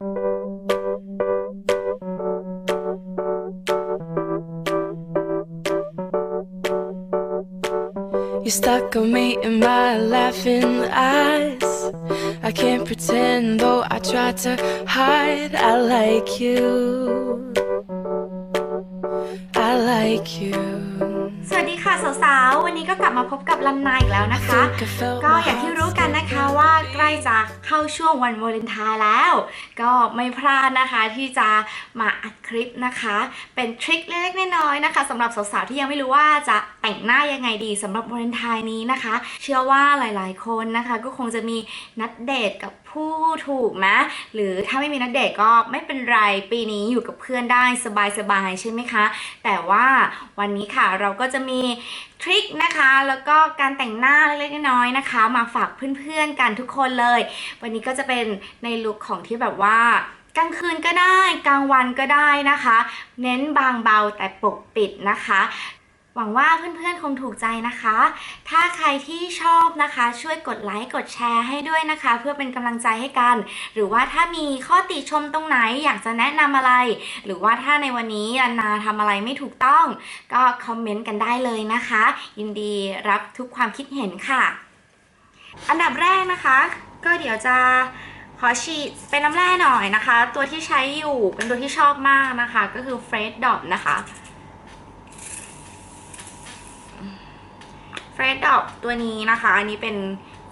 You stuck on me in my laughing eyes. I can't pretend though I try to hide. I like you. I like you. สวัสดีค่ะสาวๆ วันนี้ก็กลับมาพบกับลำนายอีกแล้วนะคะ Think I felt ก็ my อย่างที่ heart รู้กันนะคะว่าใกล้จะเข้าช่วงวันวาเลนไทน์แล้ว ก็ไม่พลาดนะคะที่จะมาอัดคลิปนะคะ เป็นทริคเล็กๆน้อยๆนะคะสำหรับสาวๆ ที่ยังไม่รู้ว่าจะแต่งหน้ายังไงดีสำหรับวาเลนไทน์นี้นะคะ เชื่อว่าหลายๆ คนนะคะ ก็คงจะมีนัดเดทกับผู้ถูกนะ หรือถ้าไม่มีนัดเดทก็ไม่เป็นไรปีนี้อยู่กับเพื่อนได้สบายๆใช่ไหมคะ แต่ว่าวันนี้ค่ะเราก็จะมีทริคนะคะ แล้วก็การแต่งหน้าเล็กๆน้อยๆนะคะ มาฝากเพื่อนๆกันทุกคนเลย วันนี้ก็จะเป็นในลุคของที่แบบว่ากลางคืนก็ได้กลางวันก็ได้นะคะ เน้นบางเบาแต่ปกปิดนะคะ หวังว่าเพื่อนๆคงถูกใจนะคะ ถ้าใครที่ชอบนะคะ ช่วยกดไลค์กดแชร์ให้ด้วยนะคะ เพื่อเป็นกำลังใจให้กัน หรือว่าถ้ามีข้อติชมตรงไหนอยากจะแนะนำอะไร หรือว่าถ้าในวันนี้อันนาทำอะไรไม่ถูกต้อง ก็คอมเมนต์กันได้เลยนะคะ ยินดีรับทุกความคิดเห็นค่ะ อันดับแรกนะคะ ก็เดี๋ยวจะขอฉีดเป็นน้ำแร่หน่อยนะคะ ตัวที่ใช้อยู่เป็นตัวที่ชอบมากนะคะ ก็คือ f r e d Dot นะคะ f r e d Dot ตัวนี้นะคะ อันนี้เป็น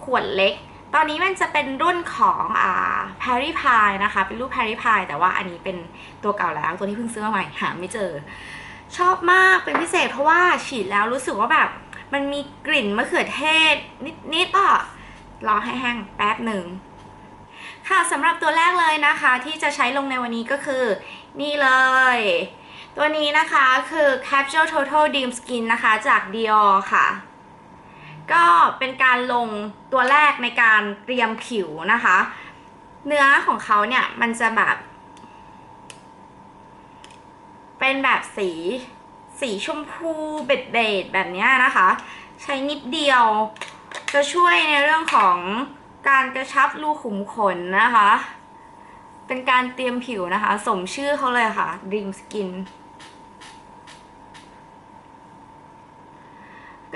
ขวดเล็ก ตอนนี้มันจะเป็นรุ่นของอ่า p a r i p i นะคะ เป็นรูป p a r i p i แต่ว่าอันนี้เป็นตัวเก่าแล้ว ตัวที่เพิ่งซื้อมาใหม่ หาไม่เจอ ชอบมากเป็นพิเศษเพราะว่าฉีดแล้วรู้สึกว่าแบบมันมีกลิ่นมะเขือเทศ นิดๆอะรอให้แห้งแป๊บหนึ่งค่ะสำหรับตัวแรกเลยนะคะ ที่จะใช้ลงในวันนี้ก็คือ นี่เลย ตัวนี้นะคะคือ Capsule Total Dream Skin นะคะจาก Dior ค่ะ ก็เป็นการลงตัวแรกในการเตรียมผิวนะคะ เนื้อของเขาเนี่ยมันจะแบบ เป็นแบบสีสีชมพูเบ็ดเบดๆแบบนี้นะคะ ใช้นิดเดียว จะช่วยในเรื่องของการกระชับรูขุมขนนะคะ เป็นการเตรียมผิวนะคะ สมชื่อเขาเลยค่ะ Dream Skin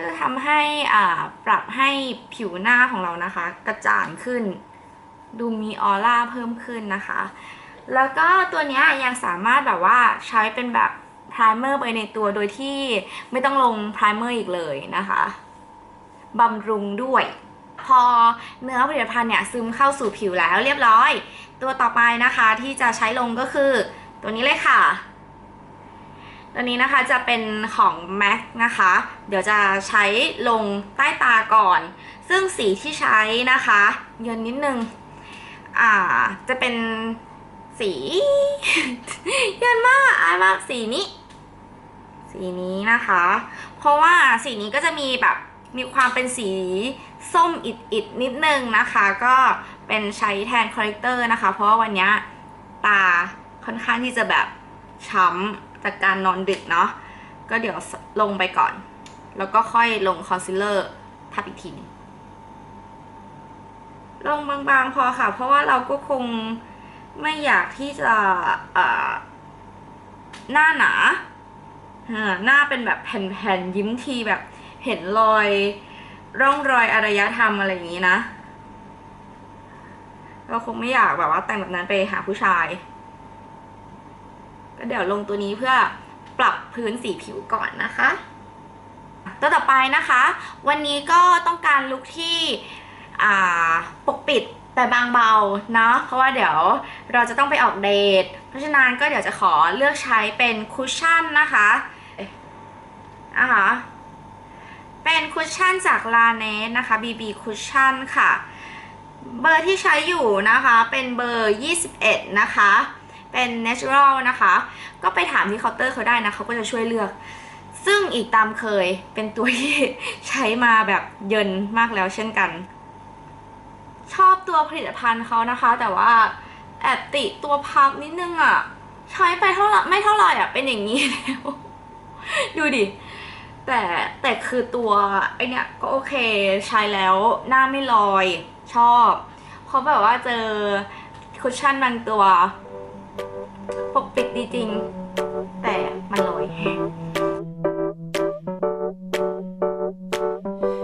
ก็จะทำให้อ่าปรับให้ผิวหน้าของเรานะคะ กระจ่างขึ้น ดูมีออร่าเพิ่มขึ้นนะคะ แล้วก็ตัวนี้ยังสามารถแบบว่าใช้เป็นแบบพร i เมอร์ไปในตัวโดยที่ไม่ต้องลงพร i เมอร์อีกเลยนะคะบำรุงด้วย พอเนื้อผลิตภัณฑ์เนี่ยซึมเข้าสู่ผิวแล้วเรียบร้อย ตัวต่อไปนะคะที่จะใช้ลงก็คือตัวนี้เลยค่ะ ตัวนี้นะคะจะเป็นของ MAC นะคะ เดี๋ยวจะใช้ลงใต้ตาก่อน ซึ่งสีที่ใช้นะคะเยินนิดนึง อ่า จะเป็นสีเยินมากอายมากสีนี้ สีนี้นะคะ เพราะว่าสีนี้ก็จะมีแบบมีความเป็นสีส้มอิดๆนิดนึงนะคะ ก็เป็นใช้แทนคอ r เ e เตอร์นะคะ เพราะว่าวันนี้ตาค่อนข้างที่จะแบบช้ำ จากการนอนดึกเนาะก็เดี๋ยวลงไปก่อน แล้วก็ค่อยลงคอนซีลเลอร์ทับอีกทีนึงลงบางๆพอค่ะ เพราะว่าเราก็คงไม่อยากที่จะหน้าหนาอ่าหน้าเป็นแบบแผ่นๆยิ้มทีแบบเห็นรอยร่องรอยอารยธรรมอะไรอย่างนี้นะ เราคงไม่อยากแบบว่าแต่งแบบนั้นไปหาผู้ชาย ก็เดี๋ยวลงตัวนี้เพื่อปรับพื้นสีผิวก่อนนะคะตัวต่อไปนะคะ วันนี้ก็ต้องการลุคที่ปกปิดแต่บางเบาเนาะเพราะว่าเดี๋ยวเราจะต้องไปออกเดท เพราะฉะนั้นก็เดี๋ยวจะขอเลือกใช้เป็นคุชชั่นนะคะอ่าฮะเป็นคุชชั่นจากลาเนสนะคะ BB คุชชั่นค่ะ เบอร์ที่ใช้อยู่นะคะเป็นเบอร์ 21 นะคะ เป็น natural นะคะ ก็ไปถามที่เคาน์เตอร์เขาได้นะเขาก็จะช่วยเลือก ซึ่งอีกตามเคยเป็นตัวที่ใช้มาแบบเยินมากแล้วเช่นกัน ชอบตัวผลิตภัณฑ์เขานะคะ แต่ว่าแอบติตัวพับนิดนึงอะ่ะ ใช้ไปเท่าไหร่ไม่เท่าไหร่อะ เป็นอย่างนี้แล้ว ดูดิแต่แต่คือตัวไอเนี้ยก็โอเคใช้แล้วหน้าไม่ลอยชอบเพราะแบบว่าเจอคุชชั่นบางตัว จริง แต่มันลอย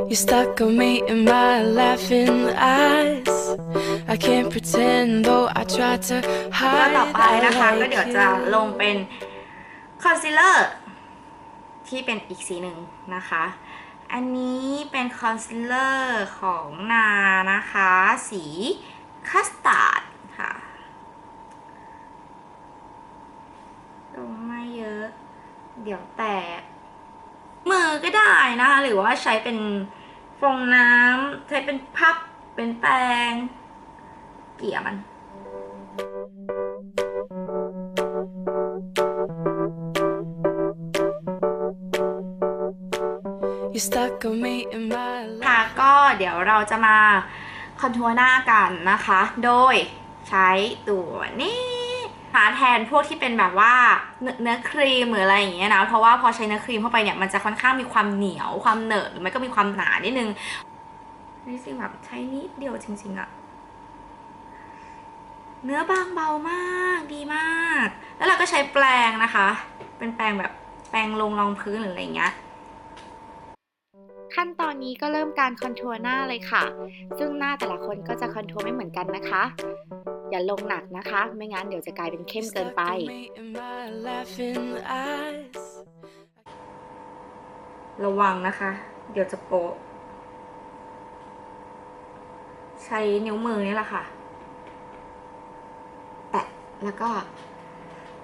You stuck on me in my laughing eyes. I can't pretend though I try to ตัว hide. ต่อไปนะคะ I ก็เดี๋ยว like จะ you. ลงเป็นคอนซีลเลอร์ที่เป็นอีกสีหนึ่งนะคะ อันนี้เป็นคอนซีลเลอร์ของนานะคะ สีคัสตาร์ดค่ะ ลงไม่เยอะ เดี๋ยวแตก มือ ก็ได้นะคะหรือว่าใช้เป็นฟองน้ำใช้เป็นพับเป็นแปรงเกี่ยมัน You stuck on me in my ค่ะ life. ก็เดี๋ยวเราจะมาคอนทัวร์หน้ากันนะคะ โดยใช้ตัวนี้ หาแทนพวกที่เป็นแบบว่าเนื้อครีมหรืออะไรอย่างเงี้ยนะเพราะว่าพอใช้เนื้อครีมเข้าไปเนี่ยมันจะค่อนข้างมีความเหนียวความเหนอะหรือไม่ก็มีความหนานิดนึงนี่สิแบบใช้นิดเดียวจริง ๆอะเนื้อบางเบามากดีมาก แล้วเราก็ใช้แปรงนะคะ เป็นแปรงแบบแปรงลงรองพื้นหรืออะไรเงี้ยขั้นตอนนี้ก็เริ่มการคอนทัวร์หน้าเลยค่ะ ซึ่งหน้าแต่ละคนก็จะคอนทัวร์ไม่เหมือนกันนะคะ อย่าลงหนักนะคะ ไม่งั้นเดี๋ยวจะกลายเป็นเข้มเกิน Stuck ไป on me in my laughing eyes. ระวังนะคะ เดี๋ยวจะโปะใช้นิ้วมือนี่แหละค่ะ แตะแล้วก็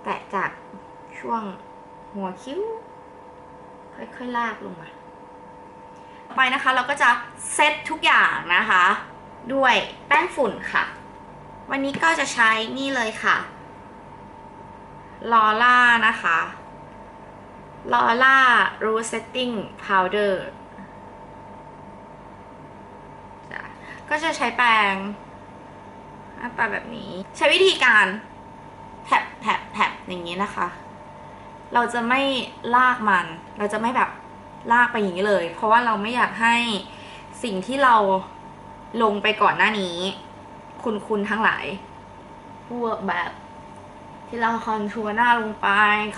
แตะจากช่วงหัวคิ้ว ค่อยๆลากลงมาไปนะคะเราก็จะเซตทุกอย่างนะคะ ด้วยแป้งฝุ่นค่ะ วันนี้ก็จะใช้นี่เลยค่ะลอล่านะคะลอล่า Rose Setting Powder จ้ะก็จะใช้แปรงหน้าตาแบบนี้ ใช้วิธีการแผบแผบแผบอย่างนี้นะคะ เราจะไม่ลากมัน เราจะไม่แบบลากไปอย่างนี้เลย เพราะว่าเราไม่อยากให้สิ่งที่เราลงไปก่อนหน้านี้ คุณคุณทั้งหลายพวกแบบ ที่เราคอนทัวร์หน้าลงไป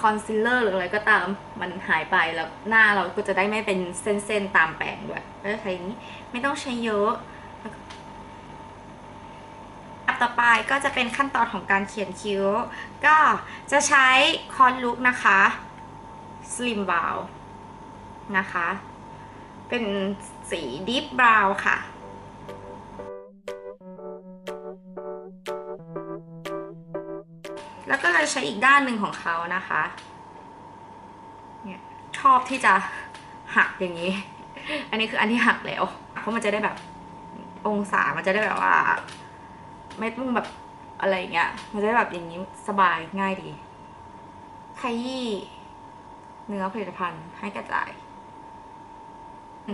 คอนซีลเลอร์หรืออะไรก็ตามมันหายไปแล้วหน้าเราก็จะได้ไม่เป็นเส้นๆตามแปรงด้วยก็จะใช้อย่งนี้ไม่ต้องใช้เยอะอันต่อไปก็จะเป็นขั้นตอนของการเขียนคิ้ว ก็จะใช้คอนลุกนะคะ Slim Brow นะคะ เป็นสี Deep Brown ค่ะ ลยใช้อีกด้านหนึ่งของเขานะคะ เนี่ยชอบที่จะหักอย่างนี้ อันนี้คืออันที่หักแล้ว เพราะมันจะได้แบบองศา มันจะได้แบบว่า ไม่ต้องแบบอะไรอย่างเงี้ย มันจะได้แบบอย่างนี้สบายง่ายดี ขยี้เนื้อผลิตภัณฑ์ให้กระจาย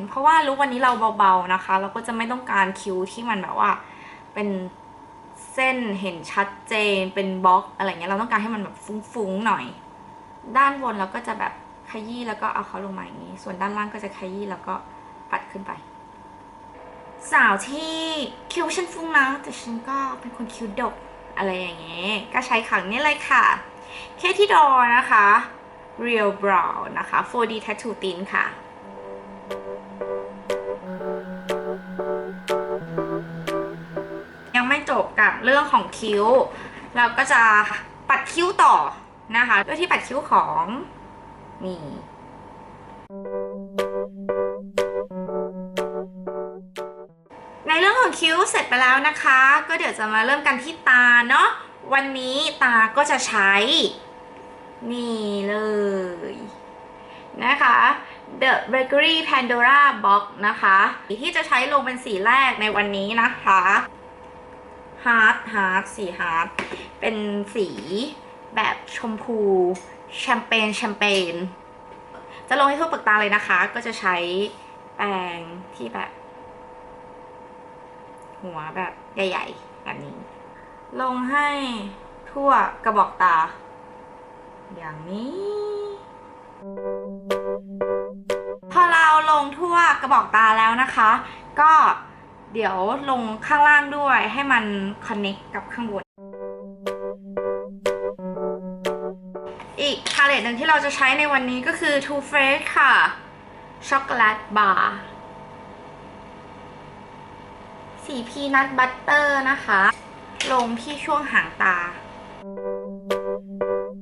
เพราะว่าลุกวันนี้เราเบาๆนะคะ เราก็จะไม่ต้องการคิ้วที่มันแบบว่า เป็น เส้นเห็นชัดเจนเป็นบล็อกอะไรเงี้ยเราต้องการให้มันแบบฟุ้งๆหน่อย ด้านบนเราก็จะแบบขยี้แล้วก็เอาเขาลงมาอย่างนี้ ส่วนด้านล่างก็จะขยี้แล้วก็ปัดขึ้นไป สาวที่คิ้วฉันฟุ้งนะแต่ฉันก็เป็นคนคิ้วดกอะไรอย่างเงี้ยก็ใช้ขังนี้เลยค่ะเคที่ดอนะคะ Real Brow นะคะ 4D Tattoo Tint ค่ะ เรื่องของคิ้ว เราก็จะปัดคิ้วต่อนะคะด้วยที่ปัดคิ้วของนี่ในเรื่องของคิ้วเสร็จไปแล้วนะคะ ก็เดี๋ยวจะมาเริ่มกันที่ตาเนาะวันนี้ตาก็จะใช้ นี่เลย นะคะ The Bakery Pandora Box นะคะ ที่จะใช้ลงเป็นสีแรกในวันนี้นะคะ ฮาร์ดฮาร์ดสีฮาร์ดเป็นสีแบบชมพู แชมเปญแชมเปญจะลงให้ทั่วเปลือกตาเลยนะคะ ก็จะใช้แปรงที่แบบ หัวแบบใหญ่ๆ แบบนี้ ลงให้ทั่วกระบอกตา อย่างนี้ พอเราลงทั่วกระบอกตาแล้วนะคะ ก็ เดี๋ยวลงข้างล่างด้วยให้มันคอนเน็กกับข้างบน อีกพาเลตหนึ่งที่เราจะใช้ในวันนี้ก็คือ Too Faced ค่ะ ช็อกโกแลตบาร์สีพีนัทบัตเตอร์นะคะ ลงที่ช่วงหางตา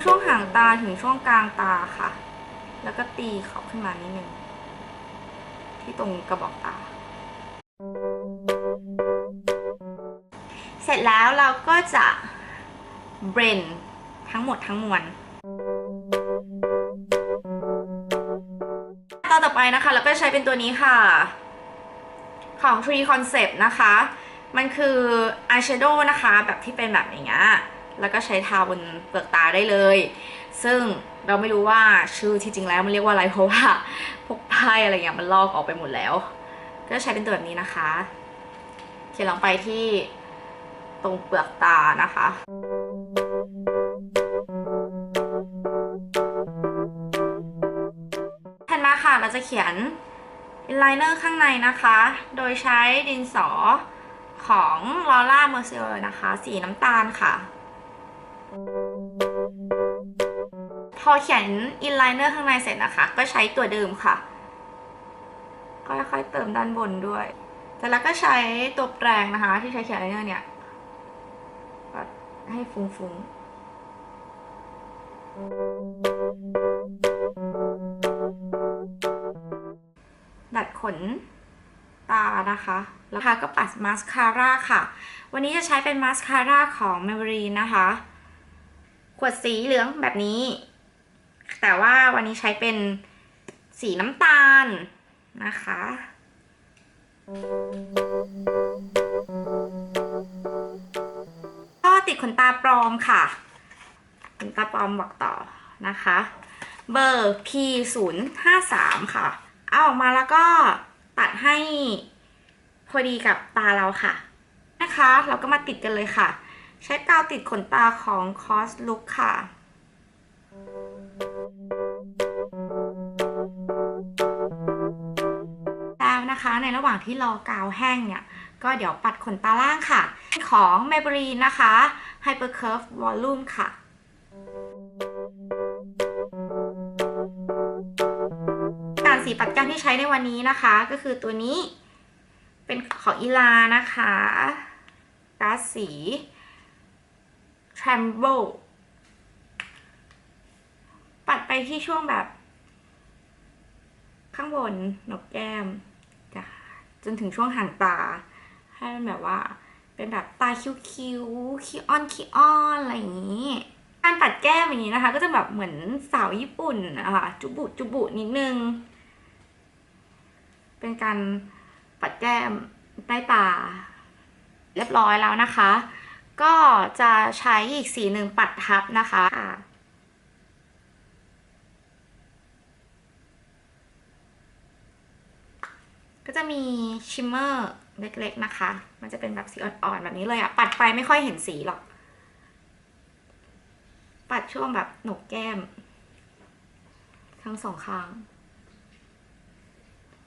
ช่วงหางตาถึงช่วงกลางตาค่ะ แล้วก็ตีเขาขึ้นมานิดนึงที่ตรงกระบอกตา ร็จแล้วเราก็จะเบรนทั้งหมดทั้งมวลตอนต่อไปนะคะ เราก็ใช้เป็นตัวนี้ค่ะ ของ Tree Concept นะคะ มันคือ eyeshadow นะคะ แบบที่เป็นแบบอย่างเงี้ยแล้วก็ใช้ทาบนเปลือกตาได้เลย ซึ่งเราไม่รู้ว่าชื่อที่จริงแล้วมันเรียกว่าอะไรเพราะว่าพวกป้ายอะไรเงี้ยมันลอกออกไปหมดแล้ว ก็ใช้เป็นตัวแบบนี้นะคะ เขียนลงไปที่ ตรงเปลือกตานะคะถัดมาค่ะเราจะเขียน inliner ข้างในนะคะ โดยใช้ดินสอของ Laura Mercier นะคะ สีน้ำตาลค่ะ พอเขียน inliner ข้างในเสร็จนะคะ ก็ใช้ตัวเดิมค่ะ ค่อยๆเติมด้านบนด้วย แต่แล้วก็ใช้ตัวแปรงนะคะ ที่ใช้เขียน inliner เนี่ย ให้ฟุ้งๆ ดัดขนตานะคะแล้วค่ะก็ปัดมาสคาร่าค่ะ วันนี้จะใช้เป็นมาสคาร่าของ Maybelline นะคะ ขวดสีเหลืองแบบนี้ แต่ว่าวันนี้ใช้เป็นสีน้ำตาลนะคะก็ติด ขนตาปลอมค่ะ ขนตาปลอมบอกต่อนะคะ เบอร์ P 0 5 3ค่ะ เอาออกมาแล้วก็ตัดให้พอดีกับตาเราค่ะ นะคะ เราก็มาติดกันเลยค่ะ ใช้กาวติดขนตาของ Cos Look ค่ะแล้วนะคะในระหว่างที่รอกาวแห้งเนี่ย ก็เดี๋ยวปัดขนตาล่างค่ะ ของ Maybelline นะคะ Hyper Curve Volume ค่ะ การสีปัดแก้มที่ใช้ในวันนี้นะคะ ก็คือตัวนี้เป็นของอีลานะคะก๊าซสี Tremble ปัดไปที่ช่วงแบบ ข้างบนหนกแก้มจ้ะจนถึงช่วงหางตา ให้มันแบบว่า เป็นแบบตาคิ้วคิ้วคิ้ออนคิ้ออนอะไรอย่างนี้ การปัดแก้มอย่างนี้นะคะ ก็จะแบบเหมือนสาวญี่ปุ่นนะคะจุบุจุบุนิดนึง เป็นการปัดแก้มใต้ตา เรียบร้อยแล้วนะคะ ก็จะใช้อีกสีหนึ่งปัดทับนะคะก็จะมีชิมเมอร์ เล็กๆนะคะ มันจะเป็นแบบสีอ่อนๆแบบนี้เลยอะปัดไปไม่ค่อยเห็นสีหรอก ปัดช่วงแบบหนกแก้ม ทั้งสองข้าง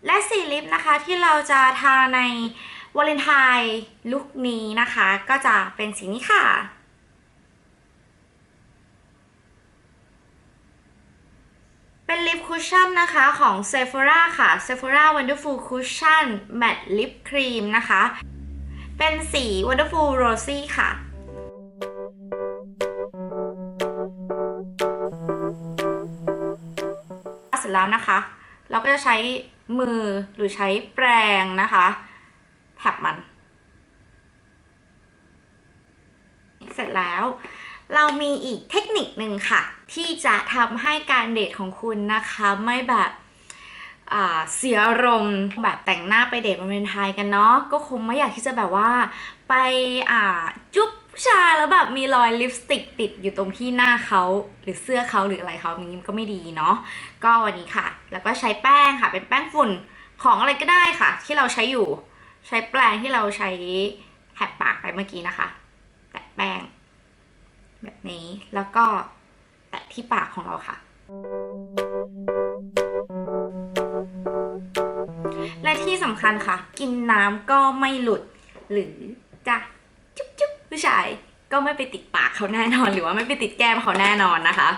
และสีลิปนะคะที่เราจะทาในวาเลนไทน์ลุคนี้นะคะ ก็จะเป็นสีนี้ค่ะ เป็นลิปคุชชั่นนะคะของ Sephora ค่ะ Sephora Wonderful Cushion Matte Lip Cream นะคะ เป็นสี Wonderful Rosy ค่ะเสร็จแล้วนะคะ เราก็จะใช้มือหรือใช้แปรงนะคะแท็บมัน เสร็จแล้ว เรามีอีกเทคนิคหนึ่งค่ะ ที่จะทำให้การเดทของคุณนะคะ ไม่แบบเสียอารมณ์แบบแต่งหน้าไปเดทวันวาเลนไทน์กันเนาะก็คงไม่อยากที่จะแบบว่า ไปาจุ๊บผู้ชายแล้วแบบมีรอยลิปสติกติดอยู่ตรงที่หน้าเขาหรือเสื้อเขาหรืออะไรเขาอย่างนี้ก็ไม่ดีเนาะก็วันนี้ค่ะ แล้วก็ใช้แป้งค่ะ เป็นแป้งฝุ่นของอะไรก็ได้ค่ะ ที่เราใช้อยู่ ใช้แปรงที่เราใช้แหบปากไปเมื่อกี้นะคะ แตะแป้ง แบบนี้แล้วก็แตะที่ปากของเราค่ะ และที่สำคัญค่ะ กินน้ำก็ไม่หลุด หรือจะจุ๊บจุ๊บผู้ชายก็ไม่ไปติดปากเขาแน่นอน หรือว่าไม่ไปติดแก้มเขาแน่นอนนะคะ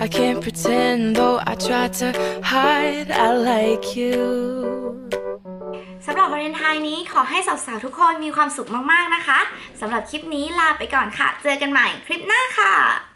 You stuck on me in my laughing eyes. I can't pretend, though I try to hide. I like you. สำหรับวาเลนไทน์นี้ขอให้สาวๆ ทุกคนมีความสุขมากๆนะคะ สำหรับคลิปนี้ลาไปก่อนค่ะ เจอกันใหม่คลิปหน้าค่ะ